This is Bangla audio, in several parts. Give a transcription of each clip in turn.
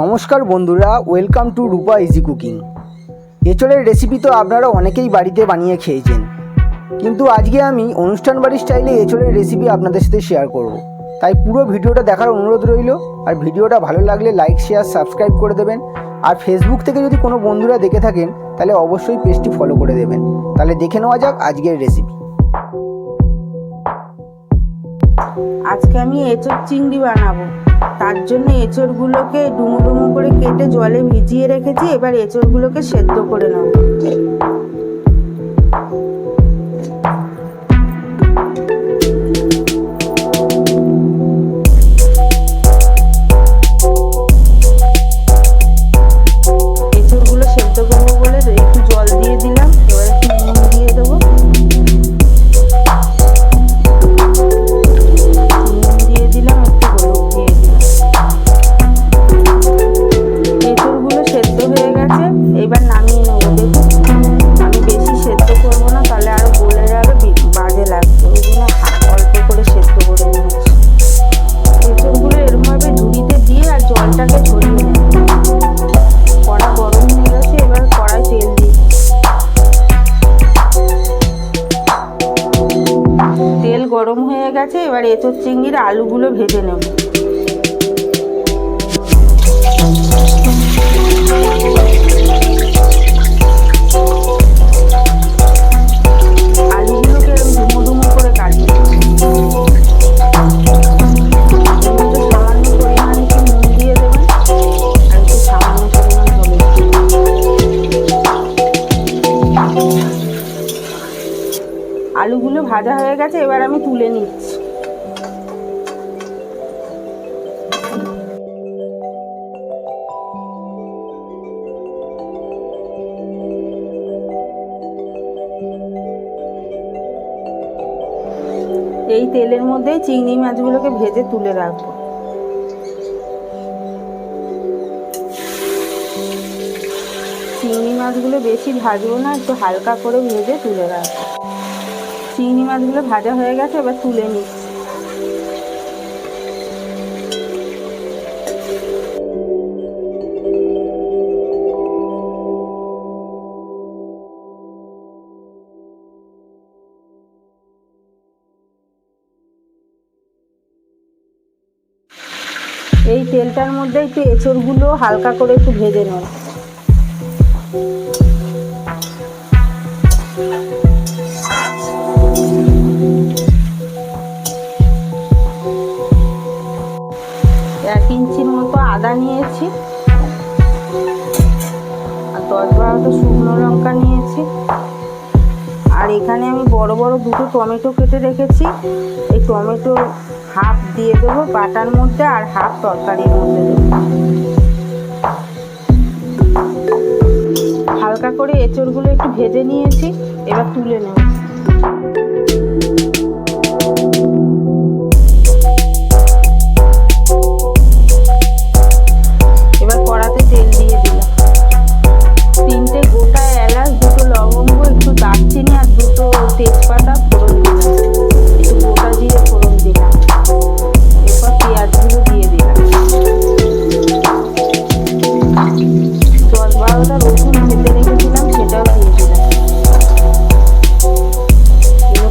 নমস্কার বন্ধুরা welcome to Rupa easy cooking এঁচড়ের recipe তো আপনারা অনেকেই বাড়িতে বানিয়ে খেয়েছেন। কিন্তু আজকে আমি অনুষ্ঠান বাড়ির স্টাইলে এঁচড়ের রেসিপি আপনাদের সাথে শেয়ার করব। তাই পুরো ভিডিওটা দেখার অনুরোধ রইল, আর ভিডিওটা ভালো লাগলে লাইক শেয়ার সাবস্ক্রাইব করে দেবেন। আর ফেসবুক থেকে যদি কোনো বন্ধুরা দেখে থাকেন, তাহলে অবশ্যই পেজটি ফলো করে দেবেন। তাহলে দেখে নেওয়া যাক আজকের রেসিপি আজকে আমি এঁচড় চিংড়ি বানাবো। তার জন্য এঁচড়গুলোকে ডুমো ডুমো করে কেটে জলে ভিজিয়ে রেখেছি, এবার এঁচড়গুলোকে সেদ্ধ করে নেব। গরম হয়ে গেছে এবার এঁচোর চিংড়ির আলুগুলো ভেজে নেব। ভাজা হয়ে গেছে, এবার আমি তুলে নিচ্ছি। এই তেলের মধ্যেই চিংড়ি মাছগুলোকে ভেজে তুলে রাখব। চিংড়ি মাছগুলো বেশি ভাজবো না, একটু হালকা করে ভেজে তুলে রাখব। চিংড়ি মাছগুলো ভাজা হয়ে গেছে, এবার তুলে নিচ্ছি। এই তেলটার মধ্যে একটু এঁচড়গুলো হালকা করে একটু ভেজে নেব। নিয়েছি আর দশ বারোটা শুকনো লঙ্কা নিয়েছি। আর এখানে আমি বড় বড় দুটো টমেটো কেটে রেখেছি। এই টমেটো হাফ দিয়ে দেবো বাটার মধ্যে আর হাফ তরকারির মধ্যে দেবো। হালকা করে এঁচড়গুলো একটু ভেজে নিয়েছি, এবার তুলে নেব।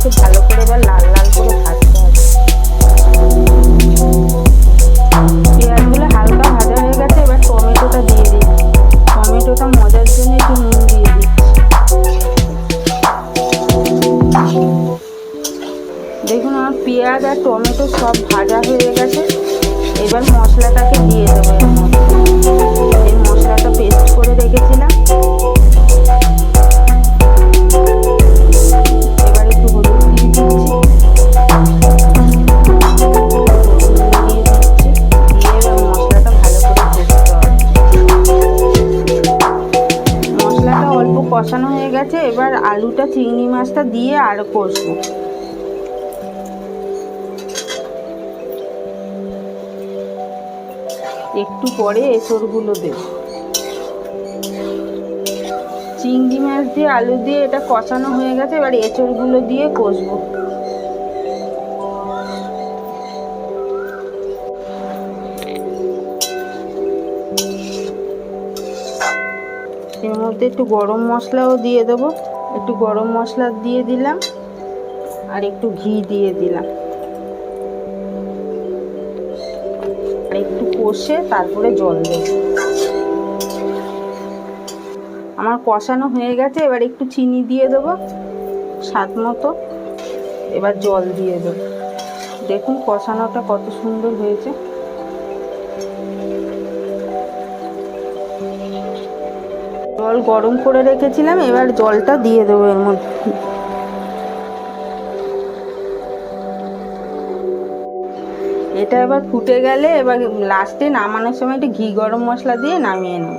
এগুলোকে ভালো করে এবার লাল লাল করে ভাজতে হবে। পেঁয়াজগুলো হালকা ভাজা হয়ে গেছে, এবার টমেটোটা দিয়ে দিই। টমেটোটা মজার জন্য একটু নুন দিয়ে দিই দেখুন আমার পেঁয়াজ আর টমেটো সব ভাজা হয়ে গেছে। এবার মশলাটাকে দিয়ে দেবো। আলুটা, চিংড়ি মাছটা দিয়ে আরও কষবো। একটু পরে এঁচড়গুলো দেব। চিংড়ি মাছ দিয়ে, আলু দিয়ে এটা কষানো হয়ে গেছে, এবার এঁচড়গুলো দিয়ে কষবো। এর মধ্যে একটু গরম মশলাও দিয়ে দেবো। একটু গরম মশলা দিয়ে দিলাম আর একটু ঘি দিয়ে দিলাম। আর একটু কষে তারপরে জল দেব। আমার কষানো হয়ে গেছে, এবার একটু চিনি দিয়ে দেবো, স্বাদ মতো। এবার জল দিয়ে দেবো। দেখুন কষানোটা কত সুন্দর হয়েছে। জল গরম করে রেখেছিলাম, এবার জলটা দিয়ে দেবো এর মধ্যে। এটা এবার ফুটে গেলে এবার লাস্টে নামানোর সময় একটু ঘি গরম মশলা দিয়ে নামিয়ে নেব।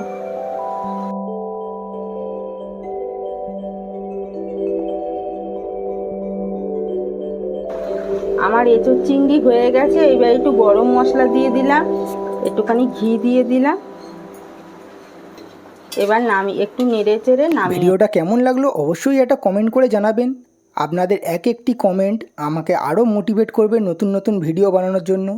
আমার এঁচোর চিংড়ি হয়ে গেছে, এবার একটু গরম মশলা দিয়ে দিলাম, একটুখানি ঘি দিয়ে দিলাম। এবার নামি, একটু নেড়ে চেড়ে নামি ভিডিওটা কেমন লাগল অবশ্যই এটা কমেন্ট করে জানাবেন। আপনাদের এক একটি কমেন্ট আমাকে আরও মোটিভেট করবে নতুন নতুন ভিডিও বানানোর জন্য।